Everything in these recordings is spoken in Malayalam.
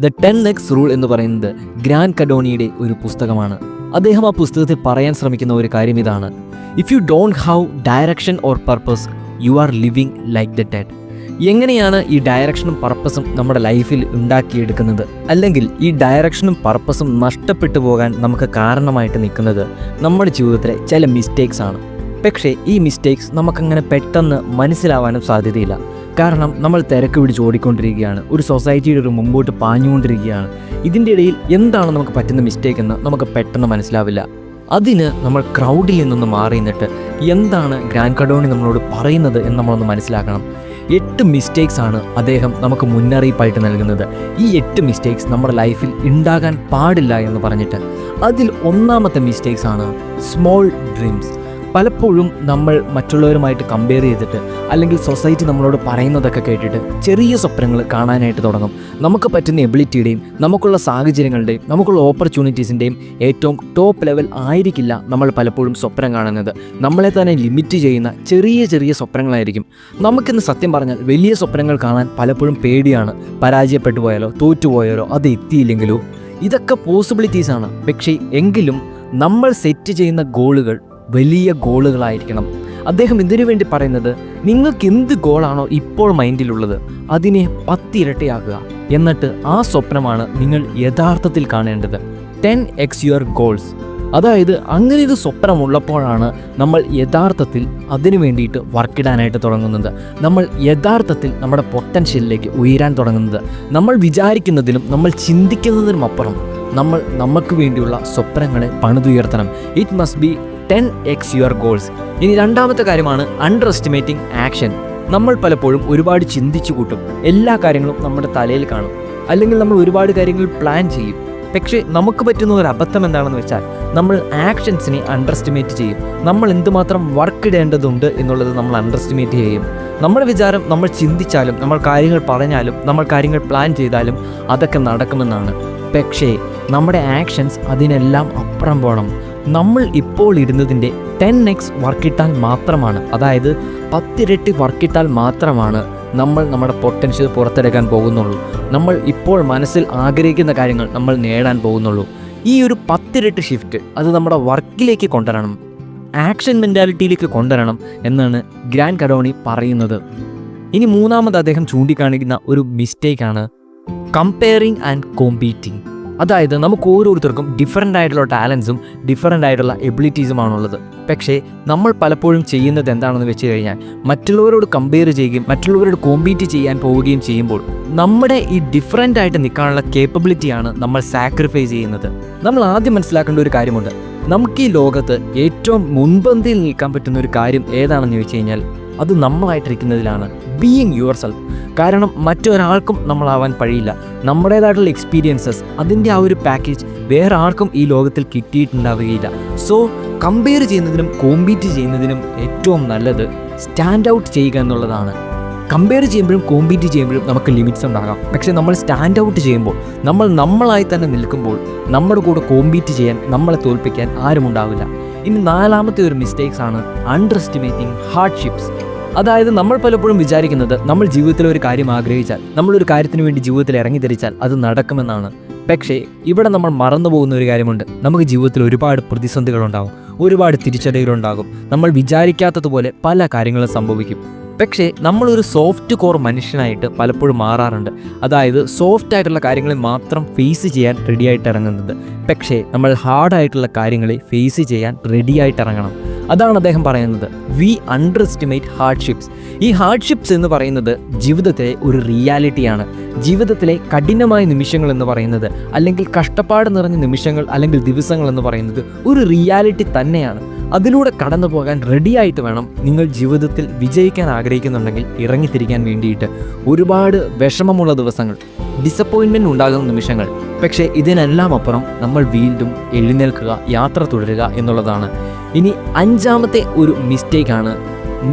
ദ ടെൻ എക്സ് റൂൾ എന്ന് പറയുന്നത് ഗ്രാൻഡ് കഡോണിയുടെ ഒരു പുസ്തകമാണ്. അദ്ദേഹം ആ പുസ്തകത്തിൽ പറയാൻ ശ്രമിക്കുന്ന ഒരു കാര്യം ഇതാണ്. If you don't have direction or purpose you are living like the dead എങ്ങനെയാണ് ഈ ഡയറക്ഷനും പർപ്പസും നമ്മുടെ ലൈഫിൽ ഉണ്ടാക്കിയെടുക്കുന്നത്? അല്ലെങ്കിൽ ഈ ഡയറക്ഷനും പർപ്പസും നഷ്ടപ്പെട്ടു പോകാൻ നമുക്ക് കാരണമായിട്ട് നിൽക്കുന്നത് നമ്മുടെ ജീവിതത്തിലെ ചില മിസ്റ്റേക്സ് ആണ്. പക്ഷേ ഈ മിസ്റ്റേക്സ് നമുക്കങ്ങനെ പെട്ടെന്ന് മനസ്സിലാവാനും സാധ്യതയില്ല. കാരണം നമ്മൾ തിരക്ക് പിടിച്ച് ഓടിക്കൊണ്ടിരിക്കുകയാണ്. ഒരു സൊസൈറ്റിയുടെ ഒരു മുമ്പോട്ട് പാഞ്ഞുകൊണ്ടിരിക്കുകയാണ്. ഇതിന്റെ ഇടയിൽ എന്താണ് നമുക്ക് പറ്റുന്ന മിസ്റ്റേക്ക് എന്ന് നമുക്ക് പെട്ടെന്ന് മനസ്സിലാവില്ല. അതിന് നമ്മൾ ക്രൗഡിൽ നിന്നൊന്ന് മാറി നിന്നിട്ട് എന്താണ് ഗ്രാൻഡ് കഡോണി നമ്മളോട് പറയുന്നത് എന്ന് നമ്മളൊന്ന് മനസ്സിലാക്കണം. എട്ട് മിസ്റ്റേക്സ് ആണ് അദ്ദേഹം നമുക്ക് മുന്നറിയിപ്പായിട്ട് നൽകുന്നത്. ഈ എട്ട് മിസ്റ്റേക്സ് നമ്മുടെ ലൈഫിൽ ഉണ്ടാകാൻ പാടില്ല എന്ന് പറഞ്ഞിട്ട്. അതിൽ ഒന്നാമത്തെ മിസ്റ്റേക്സ് ആണ് സ്മോൾ ഡ്രീംസ് പലപ്പോഴും നമ്മൾ മറ്റുള്ളവരുമായിട്ട് കമ്പയർ ചെയ്തിട്ട് അല്ലെങ്കിൽ സൊസൈറ്റി നമ്മളോട് പറയുന്നതൊക്കെ കേട്ടിട്ട് ചെറിയ സ്വപ്നങ്ങൾ കാണാനായിട്ട് തുടങ്ങും. നമുക്ക് പറ്റുന്ന എബിലിറ്റിയുടെയും നമുക്കുള്ള സാഹചര്യങ്ങളുടെയും നമുക്കുള്ള ഓപ്പർച്യൂണിറ്റീസിന്റെയും ഏറ്റവും ടോപ്പ് ലെവൽ ആയിരിക്കില്ല നമ്മൾ പലപ്പോഴും സ്വപ്നം കാണുന്നത്. നമ്മളെ തന്നെ ലിമിറ്റ് ചെയ്യുന്ന ചെറിയ ചെറിയ സ്വപ്നങ്ങളായിരിക്കും. നമുക്കിന്ന് സത്യം പറഞ്ഞാൽ വലിയ സ്വപ്നങ്ങൾ കാണാൻ പലപ്പോഴും പേടിയാണ്. പരാജയപ്പെട്ടു പോയാലോ തോറ്റുപോയാലോ അത് എത്തിയില്ലെങ്കിലോ? ഇതൊക്കെ പോസിബിലിറ്റീസാണ് പക്ഷേ എങ്കിലും നമ്മൾ സെറ്റ് ചെയ്യുന്ന ഗോളുകൾ വലിയ ഗോളുകളായിരിക്കണം. അദ്ദേഹം ഇതിനു വേണ്ടി പറയുന്നത്? നിങ്ങൾക്ക് എന്ത് ഗോളാണോ ഇപ്പോൾ മൈൻഡിലുള്ളത് അതിനെ പത്തിരട്ടിയാക്കുക. എന്നിട്ട് ആ സ്വപ്നമാണ് നിങ്ങൾ യഥാർത്ഥത്തിൽ കാണേണ്ടത്. Ten X your goals. അതായത് അങ്ങനെ ഒരു സ്വപ്നമുള്ളപ്പോഴാണ് നമ്മൾ യഥാർത്ഥത്തിൽ അതിനു വേണ്ടിയിട്ട് വർക്കിടാനായിട്ട് തുടങ്ങുന്നത്. നമ്മൾ യഥാർത്ഥത്തിൽ നമ്മുടെ പൊട്ടൻഷ്യലിലേക്ക് ഉയരാൻ തുടങ്ങുന്നത്. നമ്മൾ വിചാരിക്കുന്നതിലും നമ്മൾ ചിന്തിക്കുന്നതിനും അപ്പുറം നമ്മൾ നമുക്ക് വേണ്ടിയുള്ള സ്വപ്നങ്ങളെ പണിതുയർത്തണം. It must be ten X your goals ഇനി രണ്ടാമത്തെ കാര്യമാണ് അണ്ടർ എസ്റ്റിമേറ്റിംഗ് ആക്ഷൻ നമ്മൾ പലപ്പോഴും ഒരുപാട് ചിന്തിച്ചു കൂട്ടും. എല്ലാ കാര്യങ്ങളും നമ്മുടെ തലയിൽ കാണും. അല്ലെങ്കിൽ നമ്മൾ ഒരുപാട് കാര്യങ്ങൾ പ്ലാൻ ചെയ്യും. പക്ഷേ നമുക്ക് പറ്റുന്ന ഒരു അബദ്ധം എന്താണെന്ന് വെച്ചാൽ നമ്മൾ ആക്ഷൻസിനെ അണ്ടർ എസ്റ്റിമേറ്റ് ചെയ്യും. നമ്മൾ എന്തുമാത്രം വർക്ക് ഇടേണ്ടതുണ്ട് എന്നുള്ളത് നമ്മൾ അണ്ടർ എസ്റ്റിമേറ്റ് ചെയ്യും. നമ്മുടെ വിചാരം നമ്മൾ ചിന്തിച്ചാലും നമ്മൾ കാര്യങ്ങൾ പറഞ്ഞാലും നമ്മൾ കാര്യങ്ങൾ പ്ലാൻ ചെയ്താലും അതൊക്കെ നടക്കുമെന്നാണ്. പക്ഷേ നമ്മുടെ ആക്ഷൻസ് അതിനെല്ലാം അപ്പുറം പോകണം നമ്മൾ ഇപ്പോൾ ഇരുന്നതിന്റെ ടെൻ എക്സ് വർക്കിട്ടാൽ മാത്രമാണ് അതായത് പത്തിരട്ടി വർക്കിട്ടാൽ മാത്രമാണ് നമ്മൾ നമ്മുടെ പൊട്ടൻഷ്യൽ പുറത്തെടുക്കാൻ പോകുന്നുള്ളൂ. നമ്മൾ ഇപ്പോൾ മനസ്സിൽ ആഗ്രഹിക്കുന്ന കാര്യങ്ങൾ നമ്മൾ നേടാൻ പോകുന്നുള്ളൂ. ഈ ഒരു പത്തിരട്ടി ഷിഫ്റ്റ് അത് നമ്മുടെ വർക്കിലേക്ക് കൊണ്ടുവരണം ആക്ഷൻ മെന്റാലിറ്റിയിലേക്ക് കൊണ്ടുവരണം എന്നാണ് ഗ്രാൻഡ് കഡോണി പറയുന്നത്. ഇനി മൂന്നാമത് അദ്ദേഹം ചൂണ്ടിക്കാണിക്കുന്ന ഒരു മിസ്റ്റേക്കാണ് കമ്പയറിങ് ആൻഡ് കോമ്പീറ്റിംഗ് അതായത് നമുക്ക് ഓരോരുത്തർക്കും ഡിഫറെന്റ് ആയിട്ടുള്ള ടാലൻസും ഡിഫറെന്റ് ആയിട്ടുള്ള എബിലിറ്റീസുമാണുള്ളത് പക്ഷേ നമ്മൾ പലപ്പോഴും ചെയ്യുന്നത് എന്താണെന്ന് വെച്ച് കഴിഞ്ഞാൽ മറ്റുള്ളവരോട് കമ്പയർ ചെയ്യുകയും മറ്റുള്ളവരോട് കോമ്പീറ്റ് ചെയ്യാൻ പോവുകയും ചെയ്യുമ്പോൾ നമ്മുടെ ഈ ഡിഫറെന്റ് ആയിട്ട് നിൽക്കാനുള്ള കേപ്പബിലിറ്റിയാണ് നമ്മൾ സാക്രിഫൈസ് ചെയ്യുന്നത്. നമ്മൾ ആദ്യം മനസ്സിലാക്കേണ്ട ഒരു കാര്യമുണ്ട്. നമുക്ക് ഈ ലോകത്ത് ഏറ്റവും മുൻപന്തിയിൽ നിൽക്കാൻ പറ്റുന്ന ഒരു കാര്യം ഏതാണെന്ന് ചോദിച്ചു കഴിഞ്ഞാൽ അത് നമ്മളായിട്ടിരിക്കുന്നതിലാണ് ബീയിങ് യുവർ സെൽഫ് കാരണം മറ്റൊരാൾക്കും നമ്മളാവാൻ കഴിയില്ല നമ്മുടേതായിട്ടുള്ള എക്സ്പീരിയൻസസ് അതിന്റെ ആ ഒരു പാക്കേജ് വേറെ ആർക്കും ഈ ലോകത്തിൽ കിട്ടിയിട്ടുണ്ടാവുകയില്ല. സോ കമ്പയർ ചെയ്യുന്നതിനും കോമ്പീറ്റ് ചെയ്യുന്നതിനും ഏറ്റവും നല്ലത് സ്റ്റാൻഡ് ഔട്ട് ചെയ്യുക എന്നുള്ളതാണ്. കമ്പയർ ചെയ്യുമ്പോഴും കോമ്പീറ്റ് ചെയ്യുമ്പോഴും നമുക്ക് ലിമിറ്റ്സ് ഉണ്ടാകാം. പക്ഷേ നമ്മൾ സ്റ്റാൻഡ് ഔട്ട് ചെയ്യുമ്പോൾ നമ്മൾ നമ്മളായി തന്നെ നിൽക്കുമ്പോൾ നമ്മുടെ കൂടെ കോമ്പീറ്റ് ചെയ്യാൻ നമ്മളെ തോൽപ്പിക്കാൻ ആരും ഉണ്ടാവില്ല ഇനി നാലാമത്തെ ഒരു മിസ്റ്റേക്സ് ആണ് അണ്ടർ എസ്റ്റിമേറ്റിംഗ് ഹാർഡ്ഷിപ്സ് അതായത് നമ്മൾ പലപ്പോഴും വിചാരിക്കുന്നത് നമ്മൾ ജീവിതത്തിൽ ഒരു കാര്യം ആഗ്രഹിച്ചാൽ നമ്മളൊരു കാര്യത്തിന് വേണ്ടി ജീവിതത്തിൽ ഇറങ്ങി തിരിച്ചാൽ അത് നടക്കുമെന്നാണ്. പക്ഷേ ഇവിടെ നമ്മൾ മറന്നു പോകുന്ന ഒരു കാര്യമുണ്ട്. നമുക്ക് ജീവിതത്തിൽ ഒരുപാട് പ്രതിസന്ധികളുണ്ടാകും ഒരുപാട് തിരിച്ചടികളുണ്ടാകും. നമ്മൾ വിചാരിക്കാത്തതുപോലെ പല കാര്യങ്ങളും സംഭവിക്കും. പക്ഷേ നമ്മളൊരു സോഫ്റ്റ് കോർ മനുഷ്യനായിട്ട് പലപ്പോഴും മാറാറുണ്ട്. അതായത് സോഫ്റ്റ് ആയിട്ടുള്ള കാര്യങ്ങളെ മാത്രം ഫേസ് ചെയ്യാൻ റെഡി ആയിട്ട് ഇറങ്ങുന്നത്. പക്ഷേ നമ്മൾ ഹാർഡായിട്ടുള്ള കാര്യങ്ങളെ ഫേസ് ചെയ്യാൻ റെഡി ആയിട്ട് ഇറങ്ങണം. അതാണ് അദ്ദേഹം പറയുന്നത്. വി അണ്ടർ എസ്റ്റിമേറ്റ് ഹാർഡ്ഷിപ്സ് ഈ ഹാർഡ്ഷിപ്സ് എന്ന് പറയുന്നത് ജീവിതത്തിലെ ഒരു റിയാലിറ്റിയാണ് ജീവിതത്തിലെ കഠിനമായ നിമിഷങ്ങൾ എന്ന് പറയുന്നത് അല്ലെങ്കിൽ കഷ്ടപ്പാട് നിറഞ്ഞ നിമിഷങ്ങൾ അല്ലെങ്കിൽ ദിവസങ്ങൾ എന്ന് പറയുന്നത് ഒരു റിയാലിറ്റി തന്നെയാണ്. അതിലൂടെ കടന്നു പോകാൻ റെഡിയായിട്ട് വേണം നിങ്ങൾ ജീവിതത്തിൽ വിജയിക്കാൻ ആഗ്രഹിക്കുന്നുണ്ടെങ്കിൽ ഇറങ്ങിത്തിരിക്കാൻ വേണ്ടിയിട്ട്. ഒരുപാട് വിഷമമുള്ള ദിവസങ്ങൾ ഡിസപ്പോയിൻമെന്റ് ഉണ്ടാകുന്ന നിമിഷങ്ങൾ. പക്ഷേ ഇതിനെല്ലാം അപ്പുറം നമ്മൾ വീണ്ടും എഴുന്നേൽക്കുക യാത്ര തുടരുക എന്നുള്ളതാണ്. ഇനി അഞ്ചാമത്തെ ഒരു മിസ്റ്റേക്കാണ്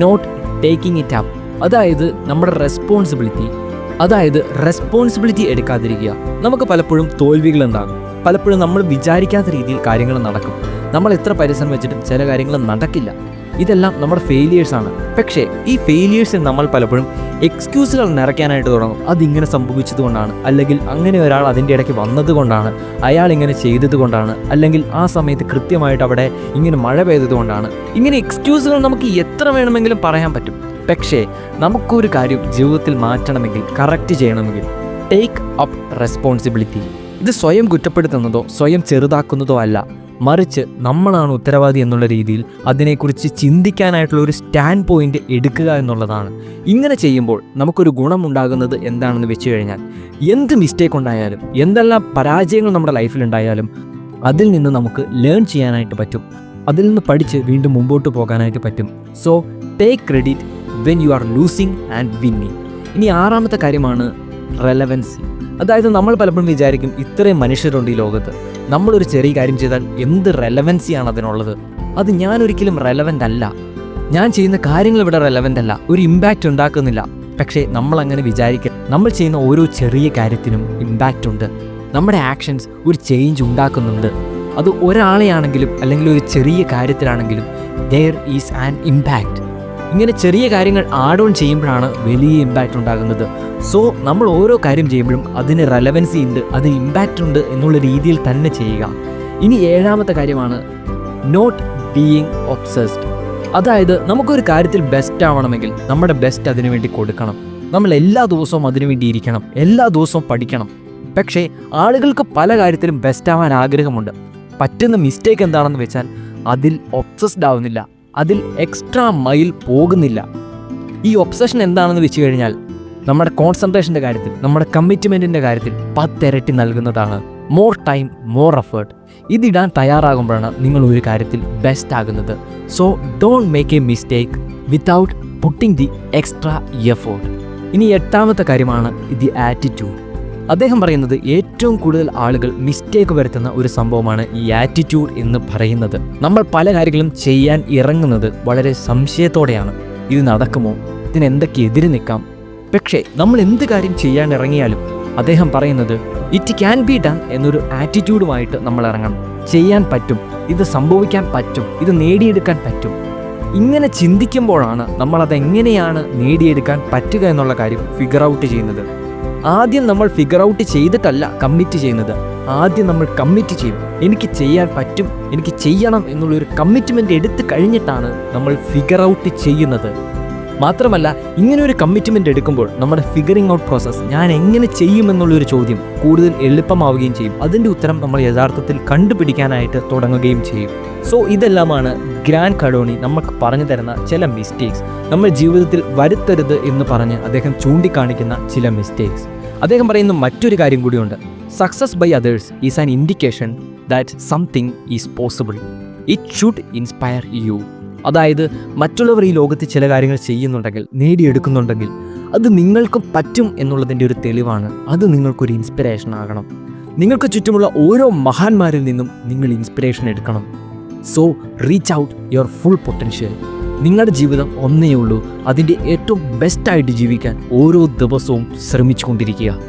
നോട്ട് ടേക്കിംഗ് ഇറ്റ് അപ്പ്. അതായത് നമ്മുടെ റെസ്പോൺസിബിലിറ്റി. അതായത് റെസ്പോൺസിബിലിറ്റി എടുക്കാതിരിക്കുക. നമുക്ക് പലപ്പോഴും തോൽവികൾ ഉണ്ടാകും പലപ്പോഴും നമ്മൾ വിചാരിക്കാത്ത രീതിയിൽ കാര്യങ്ങൾ നടക്കും. നമ്മൾ എത്ര പരിശ്രമം വെച്ചിട്ടും ചില കാര്യങ്ങൾ നടക്കില്ല. ഇതെല്ലാം നമ്മുടെ ഫെയിലിയേഴ്സാണ് പക്ഷേ ഈ ഫെയിലിയേഴ്സിൽ നമ്മൾ പലപ്പോഴും എക്സ്ക്യൂസുകൾ നിറയ്ക്കാനായിട്ട് തുടങ്ങും. അതിങ്ങനെ സംഭവിച്ചതുകൊണ്ടാണ്. അല്ലെങ്കിൽ അങ്ങനെ ഒരാൾ അതിന്റെ ഇടയ്ക്ക് വന്നതുകൊണ്ടാണ്. അയാൾ ഇങ്ങനെ ചെയ്തതുകൊണ്ടാണ്. അല്ലെങ്കിൽ ആ സമയത്ത് കൃത്യമായിട്ട് അവിടെ ഇങ്ങനെ മഴ പെയ്തതുകൊണ്ടാണ്. ഇങ്ങനെ എക്സ്ക്യൂസുകൾ നമുക്ക് എത്ര വേണമെങ്കിലും പറയാൻ പറ്റും. പക്ഷേ നമുക്കൊരു കാര്യം ജീവിതത്തിൽ മാറ്റണമെങ്കിൽ കറക്റ്റ് ചെയ്യണമെങ്കിൽ ടേക്ക് അപ്പ് റെസ്പോൺസിബിലിറ്റി ഇത് സ്വയം കുറ്റപ്പെടുത്തുന്നതോ സ്വയം ചെറുതാക്കുന്നതോ അല്ല. മറിച്ച് നമ്മളാണ് ഉത്തരവാദി എന്നുള്ള രീതിയിൽ അതിനെക്കുറിച്ച് ചിന്തിക്കാനായിട്ടുള്ള ഒരു സ്റ്റാൻഡ് പോയിന്റ് എടുക്കുക എന്നുള്ളതാണ്. ഇങ്ങനെ ചെയ്യുമ്പോൾ നമുക്കൊരു ഗുണം ഉണ്ടാകുന്നത് എന്താണെന്ന് വെച്ച് കഴിഞ്ഞാൽ എന്ത് മിസ്റ്റേക്ക് ഉണ്ടായാലും എന്തെല്ലാം പരാജയങ്ങൾ നമ്മുടെ ലൈഫിൽ ഉണ്ടായാലും അതിൽ നിന്ന് നമുക്ക് ലേൺ ചെയ്യാനായിട്ട് പറ്റും. അതിൽ നിന്ന് പഠിച്ച് വീണ്ടും മുമ്പോട്ട് പോകാനായിട്ട് പറ്റും. So take credit when you are losing and winning ഇനി ആറാമത്തെ കാര്യമാണ് റെലവൻസി അതായത് നമ്മൾ പലപ്പോഴും വിചാരിക്കും ഇത്രയും മനുഷ്യരുണ്ട് ഈ ലോകത്ത്. നമ്മളൊരു ചെറിയ കാര്യം ചെയ്താൽ എന്ത് റെലവൻസിയാണ് അതിനുള്ളത്? അത് ഞാൻ ഒരിക്കലും റെലവന്റ് അല്ല. ഞാൻ ചെയ്യുന്ന കാര്യങ്ങൾ ഇവിടെ റെലവന്റ് അല്ല. ഒരു ഇമ്പാക്റ്റ് ഉണ്ടാക്കുന്നില്ല. പക്ഷേ നമ്മൾ അങ്ങനെ വിചാരിക്കുക നമ്മൾ ചെയ്യുന്ന ഓരോ ചെറിയ കാര്യത്തിനും ഇമ്പാക്റ്റ് ഉണ്ട്. നമ്മുടെ ആക്ഷൻസ് ഒരു ചേഞ്ച് ഉണ്ടാക്കുന്നുണ്ട്. അത് ഒരാളെയാണെങ്കിലും അല്ലെങ്കിൽ ഒരു ചെറിയ കാര്യത്തിലാണെങ്കിലും ദെയർ ഈസ് ആൻ ഇമ്പാക്റ്റ് ഇങ്ങനെ ചെറിയ കാര്യങ്ങൾ ആഡ് ഓൺ ചെയ്യുമ്പോഴാണ് വലിയ ഇമ്പാക്റ്റ് ഉണ്ടാകുന്നത്. സോ നമ്മൾ ഓരോ കാര്യം ചെയ്യുമ്പോഴും അതിന് റെലവൻസി ഉണ്ട് അതിന് ഇമ്പാക്റ്റ് ഉണ്ട് എന്നുള്ള രീതിയിൽ തന്നെ ചെയ്യുക. ഇനി ഏഴാമത്തെ കാര്യമാണ് നോട്ട് ബീയിങ് ഒബ്സസ്ഡ് അതായത് നമുക്കൊരു കാര്യത്തിൽ ബെസ്റ്റ് ആവണമെങ്കിൽ നമ്മുടെ ബെസ്റ്റ് അതിനു വേണ്ടി കൊടുക്കണം. നമ്മൾ എല്ലാ ദിവസവും അതിനു വേണ്ടി ഇരിക്കണം എല്ലാ ദിവസവും പഠിക്കണം. പക്ഷേ ആളുകൾക്ക് പല കാര്യത്തിലും ബെസ്റ്റ് ആവാൻ ആഗ്രഹമുണ്ട്. പറ്റുന്ന മിസ്റ്റേക്ക് എന്താണെന്ന് വെച്ചാൽ അതിൽ ഒബ്സസ്ഡ് ആവുന്നില്ല. അതിൽ എക്സ്ട്രാ മൈൽ പോകുന്നില്ല. ഈ ഒബ്സഷൻ എന്താണെന്ന് വെച്ച് കഴിഞ്ഞാൽ നമ്മുടെ കോൺസെൻട്രേഷന്റെ കാര്യത്തിൽ നമ്മുടെ കമ്മിറ്റ്മെന്റിന്റെ കാര്യത്തിൽ പത്തിരട്ടി നൽകുന്നതാണ്. മോർ ടൈം മോർ എഫേർട്ട് ഇതിടാൻ തയ്യാറാകുമ്പോഴാണ് നിങ്ങൾ ഒരു കാര്യത്തിൽ ബെസ്റ്റ് ആകുന്നത്. So don't make a mistake without putting the extra effort ഇനി എട്ടാമത്തെ കാര്യമാണ് ദി ആറ്റിറ്റ്യൂഡ് അദ്ദേഹം പറയുന്നത് ഏറ്റവും കൂടുതൽ ആളുകൾ മിസ്റ്റേക്ക് വരുത്തുന്ന ഒരു സംഭവമാണ് ഈ ആറ്റിറ്റ്യൂഡ് എന്ന് പറയുന്നത്. നമ്മൾ പല കാര്യങ്ങളും ചെയ്യാൻ ഇറങ്ങുന്നത് വളരെ സംശയത്തോടെയാണ്. ഇത് നടക്കുമോ? ഇതിനെന്തൊക്കെ എതിര് നിൽക്കാം? പക്ഷേ നമ്മൾ എന്ത് കാര്യം ചെയ്യാൻ ഇറങ്ങിയാലും അദ്ദേഹം പറയുന്നത് ഇറ്റ് ക്യാൻ ബി ഡൺ എന്നൊരു ആറ്റിറ്റ്യൂഡുമായിട്ട് നമ്മൾ ഇറങ്ങണം. ചെയ്യാൻ പറ്റും ഇത് സംഭവിക്കാൻ പറ്റും ഇത് നേടിയെടുക്കാൻ പറ്റും. ഇങ്ങനെ ചിന്തിക്കുമ്പോഴാണ് നമ്മൾ അതെങ്ങനെയാണ് നേടിയെടുക്കാൻ പറ്റുക എന്നുള്ള കാര്യം ഫിഗർ ഔട്ട് ചെയ്യുന്നത്. ആദ്യം നമ്മൾ ഫിഗർ ഔട്ട് ചെയ്തിട്ടല്ല കമ്മിറ്റ് ചെയ്യുന്നത്. ആദ്യം നമ്മൾ കമ്മിറ്റ് ചെയ്യും. എനിക്ക് ചെയ്യാൻ പറ്റും എനിക്ക് ചെയ്യണം എന്നുള്ളൊരു കമ്മിറ്റ്മെന്റ് എടുത്തു കഴിഞ്ഞിട്ടാണ് നമ്മൾ ഫിഗർ ഔട്ട് ചെയ്യുന്നത്. മാത്രമല്ല ഇങ്ങനെ ഒരു കമ്മിറ്റ്മെന്റ് എടുക്കുമ്പോൾ നമ്മുടെ ഫിഗറിംഗ് ഔട്ട് പ്രോസസ്സ് ഞാൻ എങ്ങനെ ചെയ്യുമെന്നുള്ളൊരു ചോദ്യം കൂടുതൽ എളുപ്പമാവുകയും ചെയ്യും. അതിന്റെ ഉത്തരം നമ്മൾ യഥാർത്ഥത്തിൽ കണ്ടുപിടിക്കാനായിട്ട് തുടങ്ങുകയും ചെയ്യും. സോ ഇതെല്ലാമാണ് ഗ്രാൻഡ് കഡോണി നമുക്ക് പറഞ്ഞു തരുന്ന ചില മിസ്റ്റേക്സ് നമ്മൾ ജീവിതത്തിൽ വരുത്തരുത് എന്ന് പറഞ്ഞ് അദ്ദേഹം ചൂണ്ടിക്കാണിക്കുന്ന ചില മിസ്റ്റേക്സ് അദ്ദേഹം പറയുന്ന മറ്റൊരു കാര്യം കൂടിയുണ്ട്. Success by others is an indication that something is possible it should inspire you അതായത് മറ്റുള്ളവർ ഈ ലോകത്ത് ചില കാര്യങ്ങൾ ചെയ്യുന്നുണ്ടെങ്കിൽ നേടിയെടുക്കുന്നുണ്ടെങ്കിൽ അത് നിങ്ങൾക്കും പറ്റും എന്നുള്ളതിന്റെ ഒരു തെളിവാണ്. അത് നിങ്ങൾക്കൊരു ഇൻസ്പിറേഷൻ ആകണം. നിങ്ങൾക്ക് ചുറ്റുമുള്ള ഓരോ മഹാന്മാരിൽ നിന്നും നിങ്ങൾ ഇൻസ്പിറേഷൻ എടുക്കണം. So reach out your full potential നിങ്ങളുടെ ജീവിതം ഒന്നേ ഉള്ളൂ അതിന്റെ ഏറ്റവും ബെസ്റ്റായിട്ട് ജീവിക്കാൻ ഓരോ ദിവസവും ശ്രമിച്ചുകൊണ്ടിരിക്കുക.